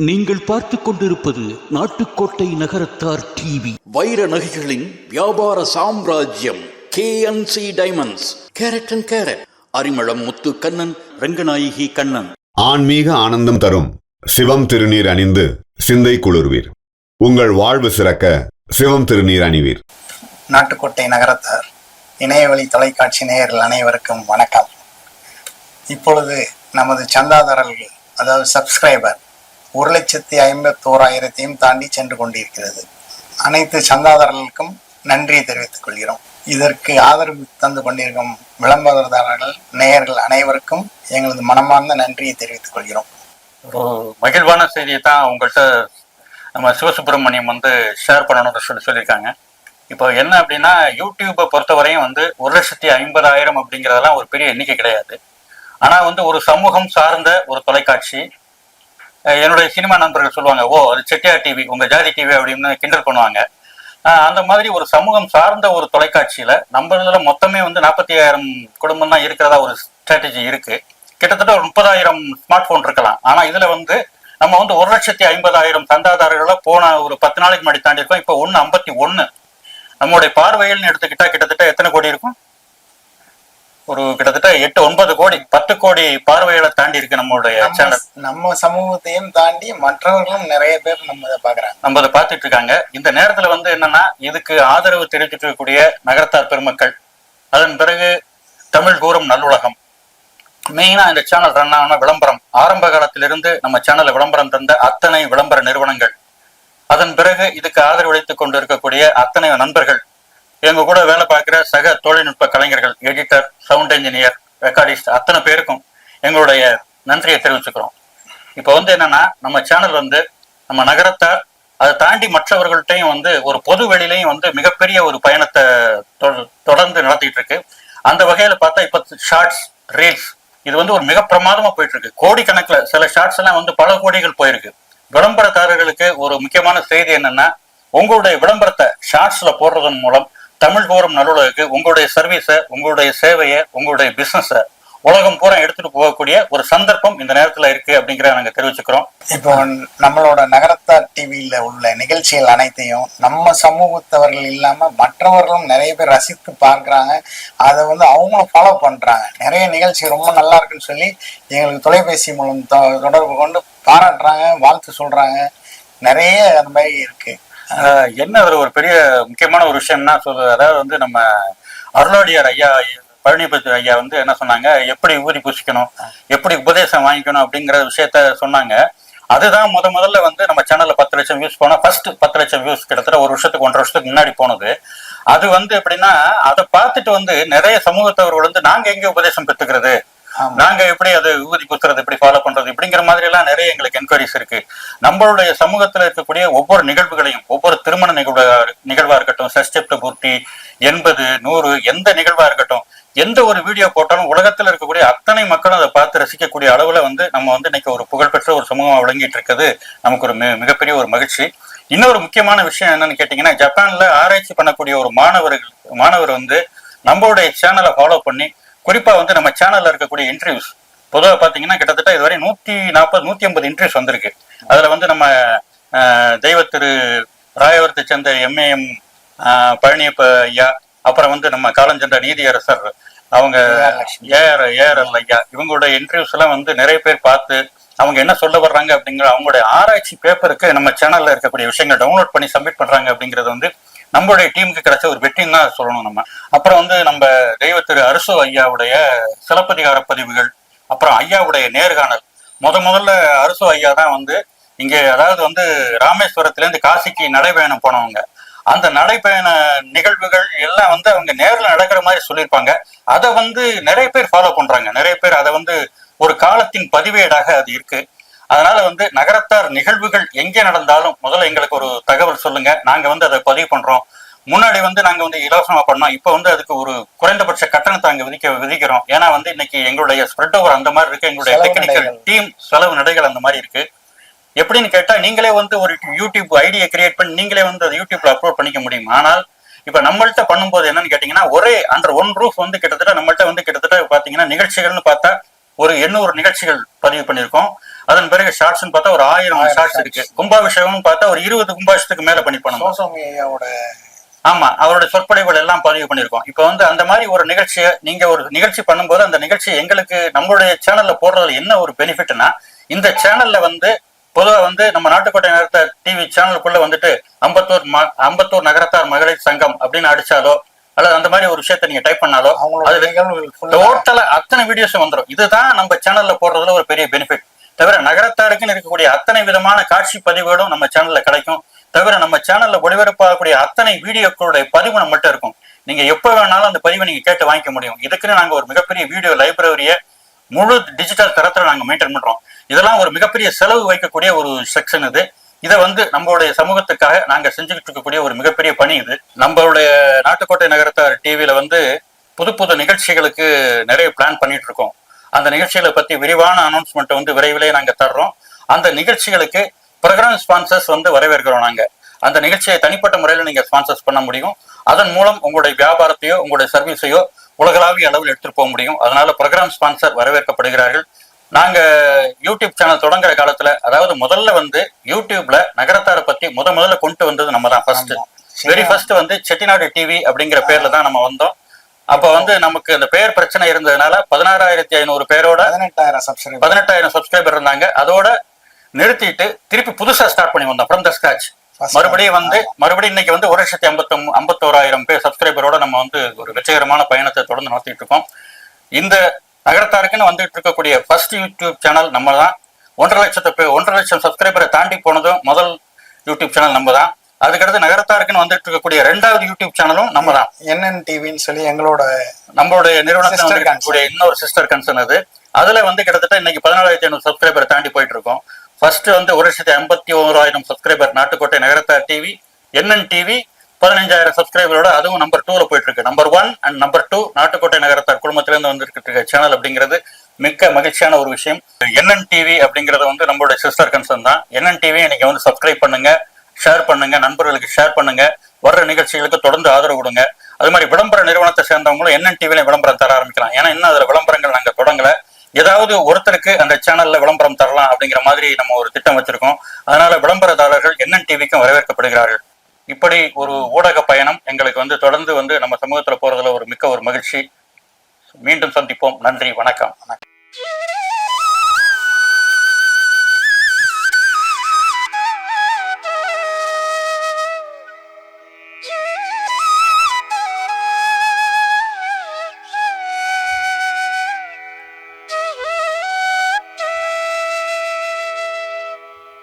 நீங்கள் பார்த்துக் கொண்டிருப்பது நாட்டுக்கோட்டை நகரத்தார் டிவி. வைர நகைகளின் வியாபார சாம்ராஜ்யம் KNC diamonds carat and carat Arimalam Muthu Kannan Ranganayaki Kannan. ஆன்மீக ஆனந்தம் தரும் சிவம் திருநீர் அணிந்து சிந்தை குளிர்வீர். உங்கள் வாழ்வு சிறக்க சிவம் திருநீர் அணிவீர். நாட்டுக்கோட்டை நகரத்தார் இணையவழி தொலைக்காட்சி நேயர்கள் அனைவருக்கும் வணக்கம். இப்பொழுது நமது சந்தாதாரர்கள் அதாவது சப்ஸ்கிரைபர் ஒரு லட்சத்தி ஐம்பத்தோராயிரத்தையும் தாண்டி சென்று கொண்டிருக்கிறது. அனைத்து சந்தாதாரர்களுக்கும் நன்றியை தெரிவித்துக் கொள்கிறோம். இதற்கு ஆதரவு தந்து கொண்டிருக்கும் விளம்பரதாரர்கள் நேயர்கள் அனைவருக்கும் எங்களது மனமார்ந்த நன்றியை தெரிவித்துக் கொள்கிறோம். ஒரு மகிழ்வான செய்தியை தான் உங்கள்கிட்ட நம்ம சிவசுப்பிரமணியம் வந்து ஷேர் பண்ணணும்னு சொல்லி சொல்லியிருக்காங்க. இப்போ என்ன அப்படின்னா யூடியூப்பை பொறுத்தவரையும் வந்து ஒரு லட்சத்தி ஐம்பதாயிரம் அப்படிங்கிறதெல்லாம் ஒரு பெரிய எண்ணிக்கை கிடையாது. ஆனால் வந்து ஒரு சமூகம் சார்ந்த ஒரு தொலைக்காட்சி என்னுடைய சினிமா நண்பர்கள் சொல்லுவாங்க ஓ அது செட்டியார் டிவி உங்க ஜாதி டிவி அப்படின்னு கிண்டல் பண்ணுவாங்க. அந்த மாதிரி ஒரு சமூகம் சார்ந்த ஒரு தொலைக்காட்சியில நம்ம இதுல மொத்தமே வந்து நாற்பத்தி ஐயாயிரம் குடும்பம் தான் இருக்கிறதா ஒரு ஸ்ட்ராட்டஜி இருக்கு. கிட்டத்தட்ட ஒரு முப்பதாயிரம் ஸ்மார்ட் போன் இருக்கலாம். ஆனா இதுல வந்து நம்ம வந்து ஒரு லட்சத்தி ஐம்பதாயிரம் சந்தாதாரர்களை போன ஒரு பத்து நாளைக்கு முன்னாடி தாண்டி இருக்கோம் இப்போ ஒன்று ஐம்பத்தி ஒன்று நம்மளுடைய பார்வையில் எடுத்துக்கிட்டா கிட்டத்தட்ட எத்தனை கோடி இருக்கும்? ஒரு கிட்டத்தட்ட எட்டு ஒன்பது கோடி பத்து கோடி பார்வைகளை தாண்டி இருக்கு நம்மளுடைய நம்ம சேனல் நம்ம சமூகத்தையும் தாண்டி மற்றவர்களும் நிறைய பேர் நம்ம இதை பாக்குறாங்க நம்ம அதை பார்த்துட்டு இருக்காங்க. இந்த நேரத்துல வந்து என்னன்னா இதுக்கு ஆதரவு தெரிவித்துட்டு இருக்கக்கூடிய நகரத்தார் பெருமக்கள். அதன் பிறகு தமிழ் கூறும் நல்லுலகம். மெயினா இந்த சேனல் ரன் ஆன விளம்பரம். ஆரம்ப காலத்திலிருந்து நம்ம சேனல்ல விளம்பரம் தந்த அத்தனை விளம்பர நிறுவனங்கள். அதன் பிறகு இதுக்கு ஆதரவளித்துக் கொண்டு இருக்கக்கூடிய அத்தனை நண்பர்கள். எங்க கூட வேலை பார்க்கிற சக தொழில்நுட்ப கலைஞர்கள் எடிட்டர் சவுண்ட் இன்ஜினியர் ரெக்கார்டிஸ்ட் அத்தனை பேருக்கும் எங்களுடைய நன்றியை தெரிவிச்சுக்கிறோம். இப்போ வந்து என்னன்னா நம்ம சேனல் வந்து நம்ம நகரத்தை அதை தாண்டி மற்றவர்கள்ட்டையும் வந்து ஒரு பொது வெளியிலையும் வந்து மிகப்பெரிய ஒரு பயணத்தை தொடர்ந்து நடத்திட்டு இருக்கு. அந்த வகையில பார்த்தா இப்ப ஷார்ட்ஸ் ரீல்ஸ் இது வந்து ஒரு மிக பிரமாதமா போயிட்டு இருக்கு கோடிக்கணக்குல சில ஷார்ட்ஸ் எல்லாம் வந்து பல கோடிகள் போயிருக்கு. விளம்பரதாரர்களுக்கு ஒரு முக்கியமான செய்தி என்னன்னா உங்களுடைய விளம்பரத்தை ஷார்ட்ஸ்ல போடுறதன் மூலம் தமிழ் கோரும் நல்லுலகுக்கு உங்களுடைய சர்வீஸை உங்களுடைய சேவையை உங்களுடைய பிசினஸை உலகம் பூரா எடுத்துட்டு போகக்கூடிய ஒரு சந்தர்ப்பம் இந்த நேரத்துல இருக்கு அப்படிங்கிறத நாங்க தெரிவிச்சுக்கிறோம். இப்போ நம்மளோட நகரத்தார் டிவியில உள்ள நிகழ்ச்சிகள் அனைத்தையும் நம்ம சமூகத்தவர்கள் இல்லாம மற்றவர்களும் நிறைய பேர் ரசித்து பார்க்குறாங்க. அதை வந்து அவங்களும் ஃபாலோ பண்றாங்க. நிறைய நிகழ்ச்சி ரொம்ப நல்லா இருக்குன்னு சொல்லி எங்களுக்கு தொலைபேசி மூலம் தொ- தொடர்பு கொண்டு பாராட்டுறாங்க வாழ்த்து சொல்றாங்க. நிறைய அந்த மாதிரி இருக்கு. என்ன அதுல ஒரு பெரிய முக்கியமான ஒரு விஷயம்னா சொல்லு அதாவது வந்து நம்ம அருளாடியார் ஐயா பழனிபத்தி ஐயா வந்து என்ன சொன்னாங்க? எப்படி ஊறி பூசிக்கணும்? எப்படி உபதேசம் வாங்கிக்கணும் அப்படிங்கிற விஷயத்த சொன்னாங்க. அதுதான் முத முதல்ல வந்து நம்ம சேனல்ல பத்து லட்சம் வியூஸ் போனா ஃபர்ஸ்ட் பத்து லட்சம் வியூஸ் கிட்டத்தட்ட ஒரு வருஷத்துக்கு ஒன்றரை வருஷத்துக்கு முன்னாடி போனது. அது வந்து எப்படின்னா அதை பார்த்துட்டு வந்து நிறைய சமூகத்தவர்கள் வந்து நாங்க எங்க உபதேசம் பெற்றுக்கிறது? நாங்க எப்படி அதை ஊதி குத்துறது எப்படி ஃபாலோ பண்றது இப்படிங்கிற மாதிரி எல்லாம் நிறைய எங்களுக்கு என்கொயரிஸ் இருக்கு. நம்மளுடைய சமூகத்துல இருக்கக்கூடிய ஒவ்வொரு நிகழ்வுகளையும் ஒவ்வொரு திருமண நிகழ்வா நிகழ்வா இருக்கட்டும் சஷ்டப்த பூர்த்தி எண்பது நூறு எந்த நிகழ்வா இருக்கட்டும் எந்த ஒரு வீடியோ போட்டாலும் உலகத்துல இருக்கக்கூடிய அத்தனை மக்களும் அதை பார்த்து ரசிக்கக்கூடிய அளவுல வந்து நம்ம வந்து இன்னைக்கு ஒரு புகழ்பெற்ற ஒரு சமூகமா விளங்கிட்டு இருக்குது. நமக்கு ஒரு மிகப்பெரிய ஒரு மகிழ்ச்சி. இன்னொரு முக்கியமான விஷயம் என்னன்னு கேட்டீங்கன்னா ஜப்பான்ல ஆராய்ச்சி பண்ணக்கூடிய ஒரு மாணவர்கள் மாணவர் வந்து நம்மளுடைய சேனலை ஃபாலோ பண்ணி குறிப்பா வந்து நம்ம சேனல்ல இருக்கக்கூடிய இன்டர்வியூஸ் பொதுவாக பார்த்தீங்கன்னா கிட்டத்தட்ட இதுவரை நூத்தி நாற்பது நூத்தி ஐம்பது இன்டர்வியூஸ் வந்திருக்கு. அதுல வந்து நம்ம தெய்வ திரு ராயவரத்தை சேர்ந்த எம்ஏஎம் பழனியப்ப ஐயா அப்புறம் வந்து நம்ம காலஞ்சென்ற நீதியரசர் அவங்க ஏஆர் ஏஆர்எல் ஐயா இவங்களுடைய இன்டர்வியூஸ் எல்லாம் வந்து நிறைய பேர் பார்த்து அவங்க என்ன சொல்ல வர்றாங்க அப்படிங்கிற அவங்களுடைய ஆராய்ச்சி பேப்பருக்கு நம்ம சேனல்ல இருக்கக்கூடிய விஷயங்கள் டவுன்லோட் பண்ணி சப்மிட் பண்றாங்க அப்படிங்கிறது வந்து நம்மளுடைய டீமுக்கு கிடைச்ச ஒரு வெற்றின்னு தான் சொல்லணும் நம்ம. அப்புறம் வந்து நம்ம தெய்வ திரு அரசு ஐயாவுடைய சிலப்பதிகார பதிவுகள் அப்புறம் ஐயாவுடைய நேர்காணல். முத முதல்ல அரசு ஐயா தான் வந்து இங்கே அதாவது வந்து ராமேஸ்வரத்துலேருந்து காசிக்கு நடைபயணம் போனவங்க. அந்த நடைபயண நிகழ்வுகள் எல்லாம் வந்து அவங்க நேரில் நடக்கிற மாதிரி சொல்லியிருப்பாங்க. அதை வந்து நிறைய பேர் ஃபாலோ பண்றாங்க. நிறைய பேர் அதை வந்து ஒரு காலத்தின் பதிவேடாக அது இருக்கு. அதனால வந்து நகரத்தார் நிகழ்வுகள் எங்கே நடந்தாலும் முதல்ல எங்களுக்கு ஒரு தகவல் சொல்லுங்க. நாங்க வந்து அதை பதிவு பண்றோம். முன்னாடி வந்து நாங்க வந்து இலவசமா பண்ணோம். இப்போ வந்து அதுக்கு ஒரு குறைந்தபட்ச கட்டணத்தை அங்க விதிக்க விதிக்கிறோம். ஏன்னா வந்து இன்னைக்கு எங்களுடைய ஸ்ப்ரெட் ஓவர் அந்த மாதிரி இருக்கு. எங்களுடைய டெக்னிக்கல். டீம் செலவு நடைகள் அந்த மாதிரி இருக்கு. எப்படின்னு கேட்டா நீங்களே வந்து ஒரு யூடியூப் ஐடியை கிரியேட் பண்ணி நீங்களே வந்து அதை யூடியூப்ல அப்லோட் பண்ணிக்க முடியும். ஆனால் இப்ப நம்மள்ட்ட பண்ணும்போது என்னன்னு கேட்டீங்கன்னா ஒரே அண்டர் ஒன் ரூஃப் வந்து கிட்டத்தட்ட நம்மள்ட்ட வந்து கிட்டத்தட்ட பாத்தீங்கன்னா நிகழ்ச்சிகள்னு பார்த்தா ஒரு எண்ணூறு நிகழ்ச்சிகள் பதிவு பண்ணியிருக்கோம். அதன் பிறகு ஷார்ட்ஸ்னு பார்த்தா ஒரு ஆயிரம் ஷார்ட்ஸ் இருக்கு. கும்பாபிஷேகம்னு பார்த்தா ஒரு இருபது கும்பாபிஷத்துக்கு மேல பண்ணி பண்ணணும் ஆமா அவருடைய சொற்பொழிவுகள் எல்லாம் பதிவு பண்ணியிருக்கோம். இப்போ வந்து அந்த மாதிரி ஒரு நிகழ்ச்சியை நீங்க ஒரு நிகழ்ச்சி பண்ணும்போது அந்த நிகழ்ச்சி எங்களுக்கு நம்மளுடைய சேனல்ல போடுறதுல என்ன ஒரு பெனிஃபிட்னா இந்த சேனல்ல வந்து பொதுவா வந்து நம்ம நாட்டுக்கோட்டை நகரத்த டிவி சேனலுக்குள்ள வந்துட்டு அம்பத்தூர் ம- அம்பத்தூர் நகரத்தார் மகளிர் சங்கம் அப்படின்னு அடிச்சாலோ அல்லது அந்த மாதிரி ஒரு விஷயத்த நீங்க டைப் பண்ணாலோ அதுல டோட்டலா அத்தனை வீடியோஸும் வந்துடும் இதுதான் நம்ம சேனல்ல போடுறதுல ஒரு பெரிய பெனிஃபிட் தவிர நகரத்தாருக்குன்னு இருக்கக்கூடிய அத்தனை விதமான காட்சி பதிவுகளும் நம்ம சேனல்ல கிடைக்கும். தவிர நம்ம சேனல்ல ஒளிபரப்பாகக்கூடிய அத்தனை வீடியோக்களுடைய பதிவு மட்டும் இருக்கும். நீங்க எப்போ வேணாலும் அந்த பதிவை நீங்க கேட்டு வாங்கிக்க முடியும். இதுக்குன்னு நாங்க ஒரு மிகப்பெரிய வீடியோ லைப்ரரியை முழு டிஜிட்டல் தரத்துல நாங்க மெயின்டைன் பண்றோம். இதெல்லாம் ஒரு மிகப்பெரிய செலவு வைக்கக்கூடிய ஒரு செக்ஷன் இது. இதை வந்து நம்மளுடைய சமூகத்துக்காக நாங்க செஞ்சுக்கிட்டு இருக்கக்கூடிய ஒரு மிகப்பெரிய பணி இது. நம்மளுடைய நாட்டுக்கோட்டை நகரத்தார் டிவியில வந்து புது புது நிகழ்ச்சிகளுக்கு நிறைய பிளான் பண்ணிட்டு இருக்கோம். அந்த நிகழ்ச்சிகளை பத்தி விரிவான அனௌன்ஸ்மெண்ட் வந்து விரைவிலே நாங்க தர்றோம். அந்த நிகழ்ச்சிகளுக்கு ப்ரோக்ராம் ஸ்பான்சர்ஸ் வந்து வரவேற்கிறோம் நாங்க. அந்த நிகழ்ச்சியை தனிப்பட்ட முறையில் நீங்க ஸ்பான்சர்ஸ் பண்ண முடியும். அதன் மூலம் உங்களுடைய வியாபாரத்தையோ உங்களுடைய சர்வீஸையோ உலகளாவிய அளவில் எடுத்துட்டு போக முடியும். அதனால ப்ரோக்ராம் ஸ்பான்சர் வரவேற்கப்படுகிறார்கள். நாங்க யூடியூப் சேனல் தொடங்குற காலத்துல அதாவது முதல்ல வந்து யூடியூப்ல நகரத்தாரை பத்தி முத முதல்ல கொண்டு வந்தது நம்ம தான் ஃபர்ஸ்ட். வெரி ஃபர்ஸ்ட் வந்து செட்டிநாடு டிவி அப்படிங்கிற பேர்ல தான் நம்ம வந்தோம். அப்ப வந்து நமக்கு அந்த பெயர் பிரச்சனை இருந்ததுனால பதினாறாயிரத்தி ஐநூறு பேரோட பதினெட்டாயிரம் சப்ஸ்கிரைபர் பதினெட்டாயிரம் சப்ஸ்கிரைபர் இருந்தாங்க. அதோட நிறுத்திட்டு திருப்பி புதுசா ஸ்டார்ட் பண்ணி வந்தோம் ஃப்ரம் த ஸ்கிராச் மறுபடியும் வந்து மறுபடியும் இன்னைக்கு வந்து ஒரு லட்சத்தி ஐம்பத்தொம் ஐம்பத்தோராயிரம் பேர் சப்ஸ்கிரைபரோட நம்ம வந்து ஒரு வெற்றிகரமான பயணத்தை தொடர்ந்து நடத்திட்டு இருக்கோம். இந்த நகரத்தாருக்குன்னு வந்துட்டு இருக்கக்கூடிய ஃபர்ஸ்ட் யூடியூப் சேனல் நம்ம தான் ஒன்றரை லட்சத்தை ஒன்றரை லட்சம் சப்ஸ்கிரைபரை தாண்டி போனதும் முதல் யூடியூப் சேனல் நம்ம தான் அதுக்கடுத்து நகரத்தாருக்குன்னு வந்துட்டு இருக்கக்கூடிய ரெண்டாவது யூடியூப் சேனலும் நம்ம தான் என்என் டிவின்னு சொல்லி எங்களோட நம்மளுடைய நிறுவனத்தில் இன்னொரு சிஸ்டர் கன்சர்ன் அது. அதுல வந்து கிட்டத்தட்ட இன்னைக்கு பதினாலாயிரத்தி ஐநூறு சப்ஸ்கிரைபர் தாண்டி போயிட்டு இருக்கோம் ஃபர்ஸ்ட் வந்து ஒரு லட்சத்தி ஐம்பத்தி ஓராயிரம் subscriber Nattukottai Nagarathar TV NN TV பதினஞ்சாயிரம் சப்ஸ்கிரைபரோட அதுவும் நம்பர் டூல போயிட்டு இருக்கு number one and number two Nattukottai Nagarathar குழுமத்திலிருந்து வந்துட்டு இருக்க சேனல் அப்படிங்கிறது மிக்க மகிழ்ச்சியான ஒரு விஷயம். என்என் டிவி அப்படிங்கிறது வந்து நம்மளுடைய சிஸ்டர் கன்சர்ன் தான். என்என் டிவி நீங்க வந்து சப்ஸ்கிரைப் பண்ணுங்க. ஷேர் பண்ணுங்க நண்பர்களுக்கு ஷேர் பண்ணுங்க வர்ற நிகழ்ச்சிகளுக்கு தொடர்ந்து ஆதரவு கொடுங்க. அது மாதிரி விளம்பர நிறுவனத்தை சேர்ந்தவங்களும் என்என் டிவிலையும் விளம்பரம் தர ஆரம்பிக்கலாம். ஏன்னா இன்னும் அதுல விளம்பரங்கள் நாங்க தொடங்கல. ஏதாவது ஒருத்தருக்கு அந்த சேனல்ல விளம்பரம் தரலாம் அப்படிங்கிற மாதிரி நம்ம ஒரு திட்டம் வச்சிருக்கோம். அதனால விளம்பரதாரர்கள் என்என் டிவிக்கும் வரவேற்கப்படுகிறார்கள். இப்படி ஒரு ஊடக பயணம் எங்களுக்கு வந்து தொடர்ந்து வந்து நம்ம சமூகத்துல போறதுல ஒரு மிக்க ஒரு மகிழ்ச்சி. மீண்டும் சந்திப்போம். நன்றி வணக்கம்.